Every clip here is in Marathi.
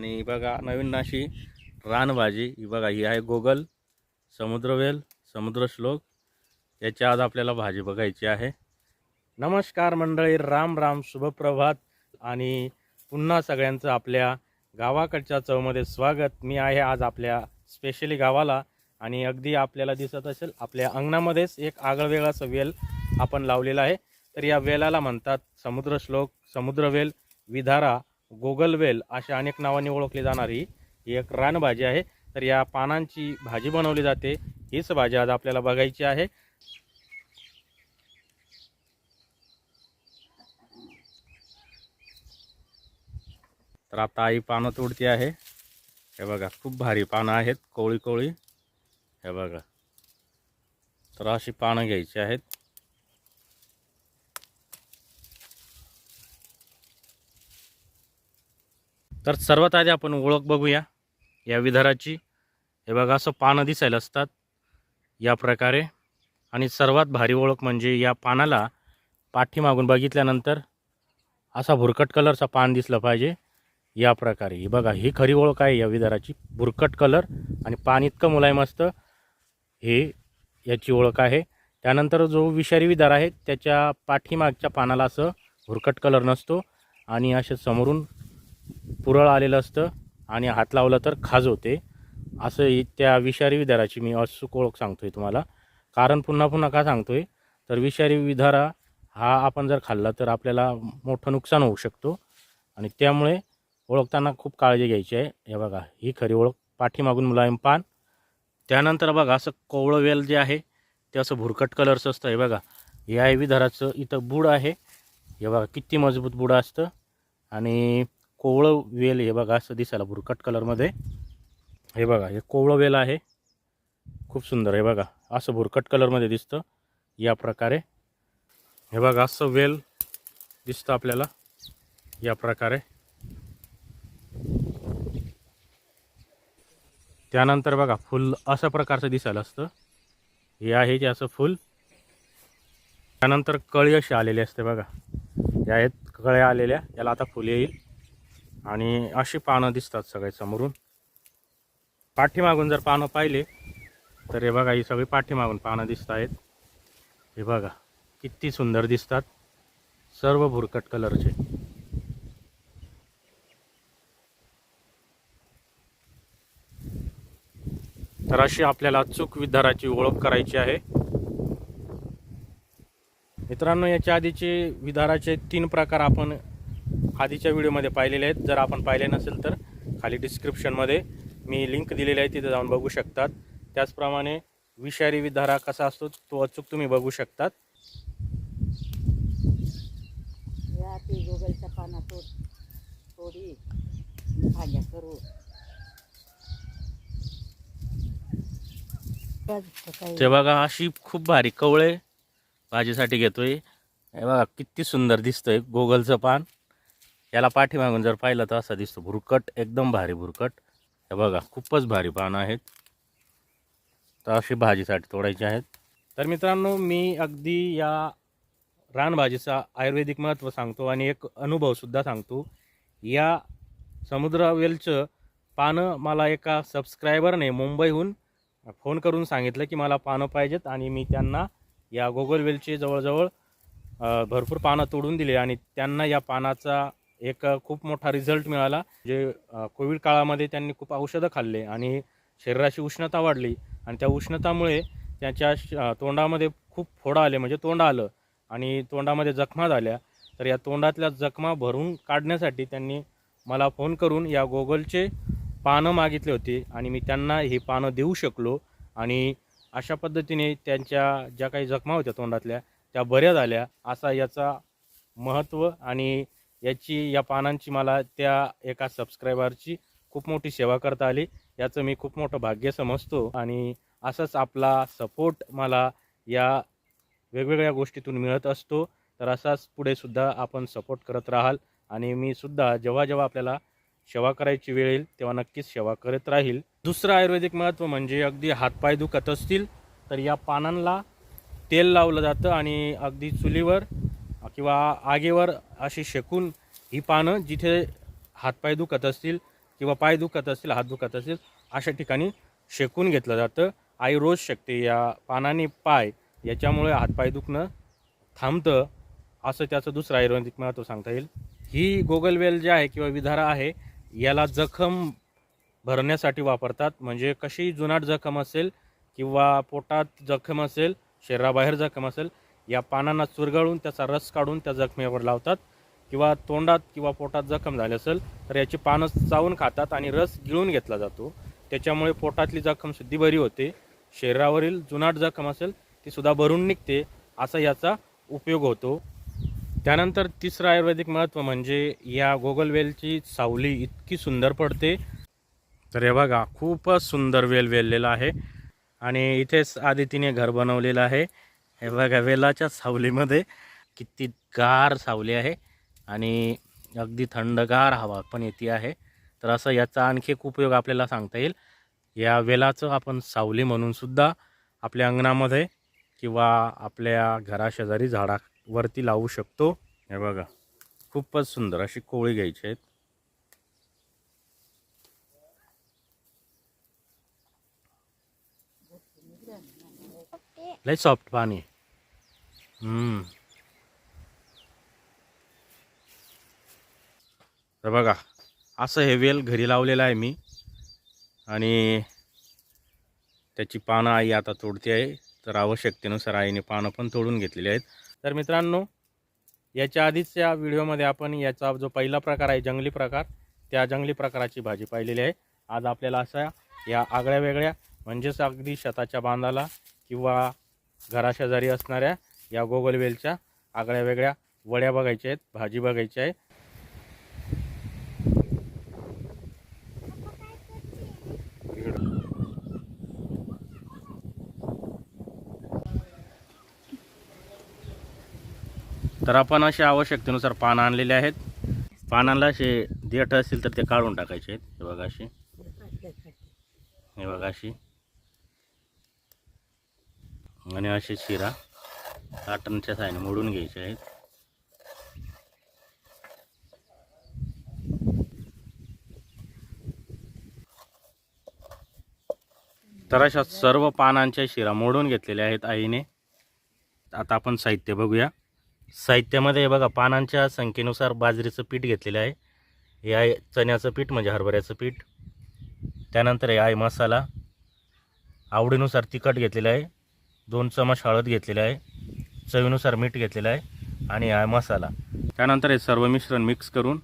आणि ही बघा नवीन अशी रानभाजी. ही बघा ही आहे गोगल समुद्रवेल समुद्रश्लोक. याची आज आपल्याला भाजी बघायची आहे. नमस्कार मंडळी राम राम शुभप्रभात. आणि पुन्हा सगळ्यांचं आपल्या गावाकडच्या चवमध्ये स्वागत. मी आहे आज आपल्या स्पेशली गावाला. आणि अगदी आपल्याला दिसत असेल आपल्या अंगणामध्येच एक आगळवेगळाचं वेल आपण लावलेला आहे. तर या वेलाला म्हणतात समुद्रश्लोक समुद्रवेल विधारा. गोगलवेल अशा अनेक नावांनी ओळखली जाणारी ही एक रानभाजी आहे. तर या पानांची भाजी बनवली जाते. हीच भाजी आज आपल्याला बघायची आहे. तर आता आई पानं तोडती आहे. हे बघा खूप भारी पानं आहेत कोळी कोळी हे बघा. तर अशी पानं घ्यायची आहेत. तर सर्वात आधी आपण ओळख बघूया या विधाराची हे बघा असं पानं दिसायला असतात या प्रकारे. आणि सर्वात भारी ओळख म्हणजे या पानाला पाठीमागून बघितल्यानंतर असा भुरकट कलरचा पान दिसलं पाहिजे या प्रकारे. ही बघा ही खरी ओळख आहे या विदाराची. भुरकट कलर आणि पान इतकं मुलायम असतं हे याची ओळख आहे. त्यानंतर जो विषारी विदार आहे त्याच्या पाठीमागच्या पानाला असं भुरकट कलर नसतो. आणि असे समोरून पुरळ आलेलं असतं आणि हात लावला तर खाज होते. असं त्या विषारी विधाराची मी अचूक ओळख सांगतो आहे तुम्हाला. कारण पुन्हा पुन्हा का सांगतो आहे तर विषारी विधारा हा आपण जर खाल्ला तर आपल्याला मोठं नुकसान होऊ शकतो. आणि त्यामुळे ओळखताना खूप काळजी घ्यायची आहे. हे बघा ही खरी ओळख. पाठीमागून मुलायम पान. त्यानंतर बघा असं कोवळं वेल जे आहे ते असं भुरकट कलरचं असतं. हे बघा हे आहे विधाराचं इथं बुड आहे. हे बघा किती मजबूत बुड असतं. आणि कोवळं वेल हे बघा असं दिसायला भुरकट कलरमध्ये हे बघा हे कोवळं वेल आहे. खूप सुंदर हे बघा. असं भुरकट कलरमध्ये दिसतं. या प्रकारे. हे बघा असं वेल दिसतं आपल्याला. या प्रकारे. त्यानंतर बघा फुल अशा प्रकारचं दिसायला असतं. हे आहे ते असं फुल. त्यानंतर कळी अशी आलेली असते बघा. या आहेत कळ्या आलेल्या. याला आता फुले येईल. आणि अशी पानं दिसतात सगळे समोरून. पाठीमागून जर पानं पाहिले तर हे बघा ही सगळी पाठीमागून पानं दिसत आहेत. हे बघा किती सुंदर दिसतात. सर्व भुरकट कलरचे. तर अशी आपल्याला चूक विधाराची ओळख करायची आहे. मित्रांनो याच्या आधीचे विधाराचे तीन प्रकार आपण आधीच्या व्हिडिओमध्ये पाहिलेले आहेत. जर आपण पाहिले नसेल तर खाली डिस्क्रिप्शनमध्ये मी लिंक दिलेली आहे तिथे जाऊन बघू शकतात. त्याचप्रमाणे विषारी विधारा कसा असतो तो अचूक तुम्ही बघू शकतात. या ती गोगलच्या पानातून थोडी भाज्या करू. ते बघा अशी खूप भारी कवळे भाजीसाठी घेतोय. हे बघा किती सुंदर दिसतंय गोगलचं पान. याला पाठीमागून जर पाहिलं तर असं दिसतं भुरकट एकदम भारी भुरकट हे बघा खूपच भारी पानं आहेत. तर अशी भाजीसाठी तोडायची आहेत. तर मित्रांनो मी अगदी या रानभाजीचा आयुर्वेदिक महत्त्व सांगतो आणि एक अनुभवसुद्धा सांगतो. या समुद्रवेलचं पानं मला एका सबस्क्रायबरने मुंबईहून फोन करून सांगितलं की मला पानं पाहिजेत आणि मी त्यांना या गोगलवेलचे जवळजवळ भरपूर पानं तोडून दिले आणि त्यांना या पानाचा एक खूप मोठा रिझल्ट मिळाला. जे कोविड काळामध्ये त्यांनी खूप औषधं खाल्ले आणि शरीराची उष्णता वाढली आणि त्या उष्णतामुळे त्यांच्या श- तोंडामध्ये खूप फोडा आले म्हणजे तोंड आलं आणि तोंडामध्ये जखमा झाल्या. तर या तोंडातल्या जखमा भरून काढण्यासाठी त्यांनी मला फोन करून या गोगलचे पानं मागितले होते आणि मी त्यांना ही पानं देऊ शकलो आणि अशा पद्धतीने त्यांच्या ज्या काही जखमा होत्या तोंडातल्या त्या बऱ्या झाल्या. असा याचा महत्त्व आणि याची या पानांची मला त्या एका सबस्क्रायबरची खूप मोठी सेवा करता आली. याचं मी खूप मोठं भाग्य समजतो आणि असंच आपला सपोर्ट मला या वेगवेगळ्या गोष्टीतून मिळत असतो. तर असाच पुढे सुद्धा आपण सपोर्ट करत राहाल आणि मी सुद्धा जेव्हा जेव्हा आपल्याला सेवा करायची वेळ येईल तेव्हा नक्कीच सेवा करत राहील. दुसरं आयुर्वेदिक महत्त्व म्हणजे अगदी हातपाय दुखत असतील तर या पानांना तेल लावलं जातं आणि अगदी चुलीवर किंवा आगेवर अशी शेकून ही पानं जिथे हातपाय दुखत असतील किंवा पाय दुखत असतील हात दुखत असतील अशा ठिकाणी शेकून घेतलं जातं. आई रोज शेकते. या पानाने पाय याच्यामुळे हातपाय दुखणं थांबतं असं त्याचं दुसरं आयुर्वेदिक महत्त्व सांगता येईल. ही गोगलवेल जे आहे किंवा विधारा आहे याला जखम भरण्यासाठी वापरतात. म्हणजे कशी जुनाट जखम असेल किंवा पोटात जखम असेल शरीराबाहेर जखम असेल या पानांना चुरगळून त्याचा रस काढून त्या जखमेवर लावतात. किंवा तोंडात किंवा पोटात जखम झाली असेल तर याची पानं चावून खातात आणि रस गिळून घेतला जातो. त्याच्यामुळे पोटातली जखम सुद्धी बरी होते. शरीरावरील जुनाट जखम असेल ती सुद्धा भरून निघते असा याचा उपयोग होतो. त्यानंतर तिसरं आयुर्वेदिक महत्त्व म्हणजे या गोगलवेलची सावली इतकी सुंदर पडते. तर हे बघा खूपच सुंदर वेल वेललेला आहे. आणि इथेच आदितीने घर बनवलेलं आहे. हे बघा वेलाच्या सावलीमध्ये किती गार सावली आहे आणि अगदी थंडगार हवा पण येते आहे. तर असं याचा आणखी एक उपयोग आपल्याला सांगता येईल. या वेलाचं आपण सावली म्हणूनसुद्धा आपल्या अंगणामध्ये किंवा आपल्या घराशेजारी झाडावरती लावू शकतो. हे बघा खूपच सुंदर अशी कोळी घ्यायची आहेत. लय सॉफ्ट पाणी आहे. तर बघा असं हे वेल घरी लावलेलं आहे मी. आणि त्याची पानं आई आता तोडते आहे. तर आवश्यकतेनुसार आईने पानं पण तोडून घेतलेली आहेत. तर मित्रांनो याच्या आधीच्या व्हिडिओमध्ये आपण याचा जो पहिला प्रकार आहे जंगली प्रकार त्या जंगली प्रकाराची भाजी पाहिलेली आहे. आज आपल्याला असा या आगळ्या वेगळ्या म्हणजेच अगदी शेताच्या बांधाला किंवा घराशेजारी असणाऱ्या या गोगलवेलच्या आगळ्या वेगळ्या वड्या बघायच्या आहेत भाजी बघायची आहे. तर आपण अशा आवश्यकतेनुसार पानं आणलेले आहेत. पानांना असे देठ असतील तर ते काढून टाकायचे आहेत. हे बघा अशी. हे बघा अशी. आणि असे शिरा. काटनच्या साहाय्याने मोडून घ्यायचे आहेत. तर अशा सर्व पानांच्या शिरा मोडून घेतलेल्या आहेत आईने. आता आपण साहित्य बघूया. साहित्यामध्ये बघा पानांच्या संख्येनुसार बाजरीचं पीठ घेतलेलं आहे. हे आहे चण्याचं पीठ म्हणजे हरभऱ्याचं पीठ. त्यानंतर हे आहे मसाला. आवडीनुसार तिखट घेतलेलं आहे. दोन चमच हळद घेतलेलं आहे. चवीनुसार मीठ घेतलेलं आहे आणि हा मसाला. त्यानंतर हे सर्व मिश्रण मिक्स करून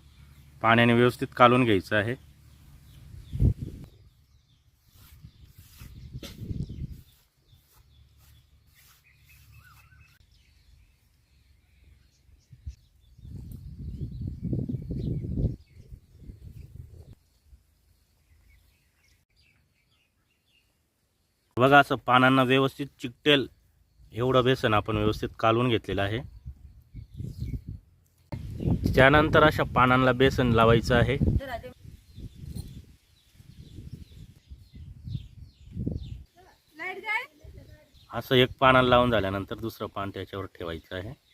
पाण्याने व्यवस्थित कालून घ्यायचं आहे. बघा असं पानांना व्यवस्थित चिकटेल. एवढं बेसन आपण व्यवस्थित कालून घेतलेलं आहे. त्यानंतर अशा पानांना बेसन लावायचं आहे. असं एक पानाला लावून झाल्यानंतर दुसरं पान त्याच्यावर ठेवायचं आहे.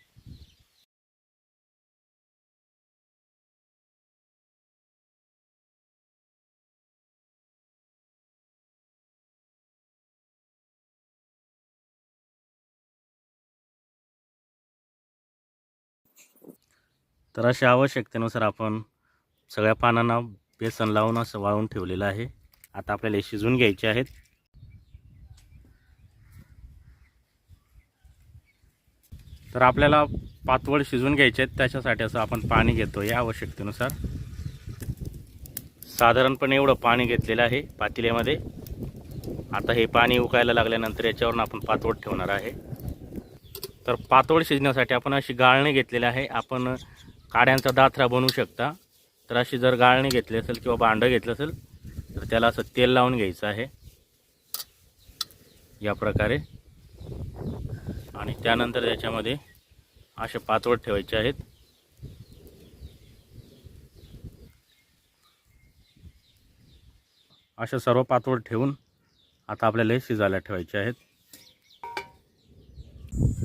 तर अशा आवश्यकतेनुसार आपण सगळ्या पानांना बेसन लावून असं वाळून ठेवलेलं आहे. आता आपल्याला हे घ्यायचे आहेत. तर आपल्याला पातवळ शिजवून घ्यायचे आहेत. त्याच्यासाठी असं आपण पाणी घेतो या आवश्यकतेनुसार. साधारणपणे एवढं पाणी घेतलेलं आहे पातेल्यामध्ये. आता हे पाणी उकायला लागल्यानंतर याच्यावरून आपण पातवट ठेवणार आहे. तर पातोड शिजण्यासाठी आपण अशी गाळणी घेतलेली आहे. आपण काड्यांचा दाथरा बनवू शकता. तर अशी जर गाळणी घेतली असेल किंवा भांडं घेतलं असेल तर त्याला असं तेल लावून घ्यायचं आहे. या प्रकारे. आणि त्यानंतर त्याच्यामध्ये असे पातोड ठेवायचे आहेत. अशा सर्व पातोड ठेवून आता आपल्याला हे शिजायला ठेवायचे आहेत.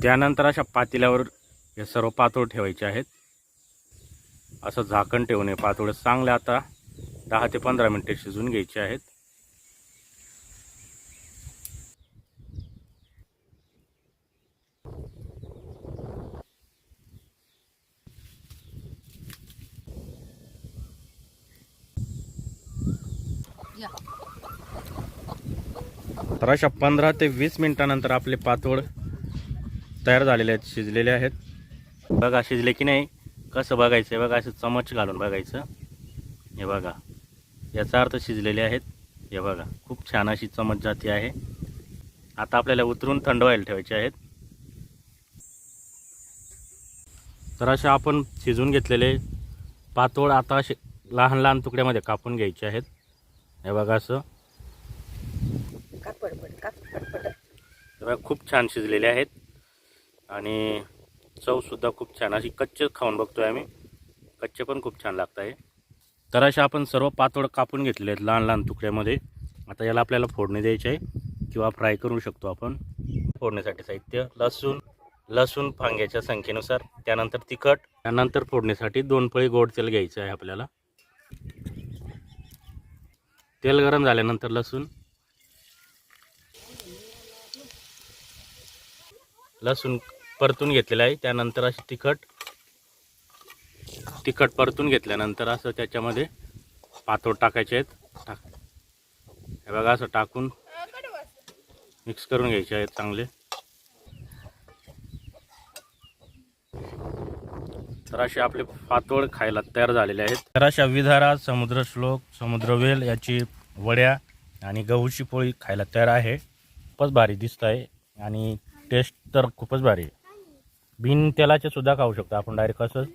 त्यानंतर अशा पातेल्यावर हे सर्व पातोळ ठेवायचे आहेत. असं झाकण ठेवून हे पातोळे चांगले आता दहा ते पंधरा मिनटे शिजवून घ्यायचे आहेत. तर अशा पंधरा ते वीस मिनिटानंतर आपले पातोड तयार झालेले आहेत शिजलेले आहेत. बघा शिजले की नाही? कसं बघायचं? आहे बघा असं चमच घालून बघायचं. हे बघा याचा अर्थ शिजलेले आहेत. हे बघा खूप छान अशी चमच जाती आहे. आता आपल्याला उतरून थंड व्हायला ठेवायचे आहेत. तर असे आपण शिजवून घेतलेले पातोड आता असे लहान लहान तुकड्यामध्ये कापून घ्यायचे आहेत. हे बघा असं. खूप छान शिजलेले आहेत. आणि चवसुद्धा खूप छान. अशी कच्चे खाऊन बघतोय आम्ही. कच्चे पण खूप छान लागत आहे. तर अशा आपण सर्व पातोड कापून घेतले आहेत लहान लहान तुकड्यामध्ये. आता याला आपल्याला फोडणी द्यायची आहे किंवा फ्राय करू शकतो आपण. फोडणीसाठी साहित्य लसूण लसूण फांग्याच्या संख्येनुसार त्यानंतर तिखट त्यानंतर फोडणीसाठी दोन पळी गोड तेल घ्यायचं आहे आपल्याला. तेल गरम झाल्यानंतर लसूण. लसूण परतून घेतलेलं आहे. त्यानंतर असं तिखट तिखट परतून घेतल्यानंतर असं त्याच्यामध्ये पातोड टाकायचे आहेत. टाक. हे बघा असं टाकून मिक्स करून घ्यायचे आहेत चांगले. तर असे आपले पातोड खायला तयार झालेले आहेत. तर अशा विधारा समुद्र श्लोक समुद्रवेल याची वड्या आणि गहूची पोळी खायला तयार आहे. खूपच भारी दिसत आहे आणि टेस्ट तर खूपच भारी आहे. बिन तेलाचे सुद्धा खाऊ शकतो. आपण डायरेक्ट असंच